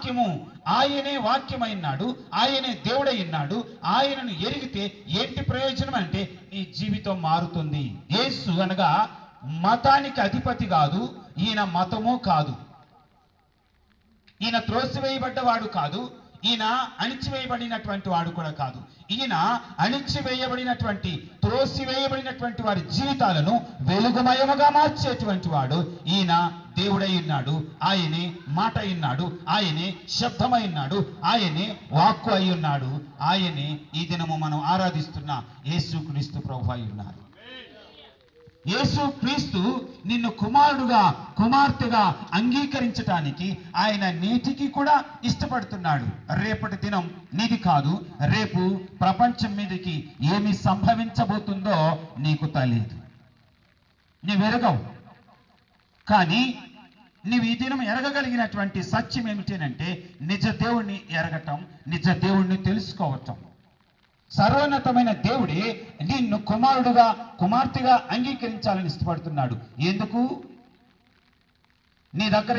వాక్యము ఆయనే వాక్యమైనాడు ఆయనే దేవుడైనాడు ఆయనను ఎరిగితే ఏంటి ప్రయోజనం అంటే నీ జీవితం మారుతుంది. యేసు అనగా మతానికి అధిపతి కాదు ఈయన మతము కాదు. ఈయన త్రోసివేయబడ్డవాడు కాదు ఈయన అణిచివేయబడినటువంటి వాడు కూడా కాదు. ఈయన అణిచివేయబడినటువంటి త్రోసివేయబడినటువంటి వారి జీవితాలను వెలుగుమయముగా మార్చేటువంటి వాడు ఈయన దేవుడై ఉన్నాడు. ఆయనే మాట ఉన్నాడు. ఆయనే శబ్దమై ఉన్నాడు. ఆయనే వాక్కు అయి ఉన్నాడు. ఆయనే ఈ దినము మనం ఆరాధిస్తున్న యేసుక్రీస్తు ప్రభు అయి ఉన్నారు. యేసు క్రీస్తు నిన్ను కుమారుడుగా కుమార్తెగా అంగీకరించటానికి ఆయన నీటికి కూడా ఇష్టపడుతున్నాడు. రేపటి దినం నీది కాదు. రేపు ప్రపంచం మీదకి ఏమి సంభవించబోతుందో నీకు తెలియదు. నీ వెరగవు కానీ నీవు ఈ దినం ఎరగగలిగినటువంటి సత్యం ఏమిటంటే నిజ దేవుణ్ణి ఎరగటం నిజ దేవుణ్ణి తెలుసుకోవటం. సర్వోన్నతమైన దేవుడే నిన్ను కుమారుడుగా కుమార్తెగా అంగీకరించాలని ఇష్టపడుతున్నాడు. ఎందుకు? నీ దగ్గర